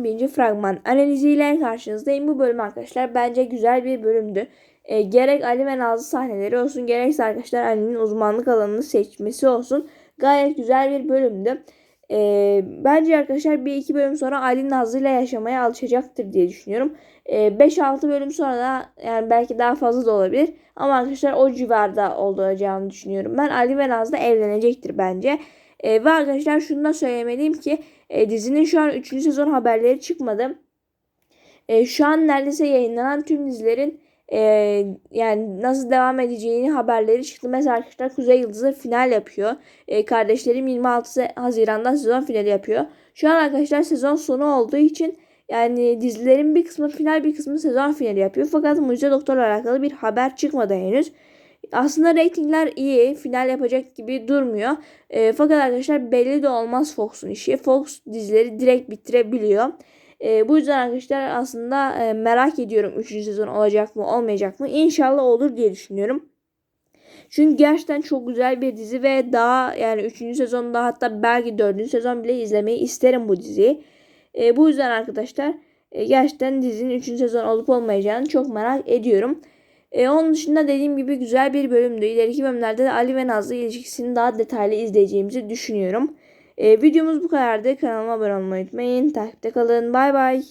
11. fragman analiziyle karşınızdayım. Bu bölüm arkadaşlar bence güzel bir bölümdü. E, gerek Ali ve Nazlı sahneleri olsun gerekse arkadaşlar Ali'nin uzmanlık alanını seçmesi olsun. Gayet güzel bir bölümdü. E, bence arkadaşlar bir iki bölüm sonra Ali Nazlı ile yaşamaya alışacaktır diye düşünüyorum. E, 5-6 bölüm sonra da yani belki daha fazla da olabilir. Ama arkadaşlar o civarda olacağını düşünüyorum. Ben Ali ve Nazlı evlenecektir bence. E, ve arkadaşlar şunu da söylemeliyim ki e, dizinin şu an 3. sezon haberleri çıkmadı. E, şu an neredeyse yayınlanan tüm dizilerin e, yani nasıl devam edeceğini haberleri çıktı. Mesela arkadaşlar Kuzey Yıldızı final yapıyor. E, kardeşlerim 26 Haziran'da sezon finali yapıyor. Şu an arkadaşlar sezon sonu olduğu için yani dizilerin bir kısmı final bir kısmı sezon finali yapıyor. Fakat Mucize Doktor'la alakalı bir haber çıkmadı henüz. Aslında reytingler iyi. Final yapacak gibi durmuyor. E, fakat arkadaşlar belli de olmaz Fox'un işi. Fox dizileri direkt bitirebiliyor. E, bu yüzden arkadaşlar aslında e, merak ediyorum 3. sezon olacak mı olmayacak mı. İnşallah olur diye düşünüyorum. Çünkü gerçekten çok güzel bir dizi ve daha yani 3. sezonda hatta belki 4. sezon bile izlemeyi isterim bu diziyi. E, bu yüzden arkadaşlar e, gerçekten dizinin 3. sezon olup olmayacağını çok merak ediyorum. E, onun dışında dediğim gibi güzel bir bölümdü. İleriki bölümlerde de Ali ve Nazlı ilişkisini daha detaylı izleyeceğimizi düşünüyorum. E, videomuz bu kadardı. Kanalıma abone olmayı unutmayın. Takipte kalın. Bay bay.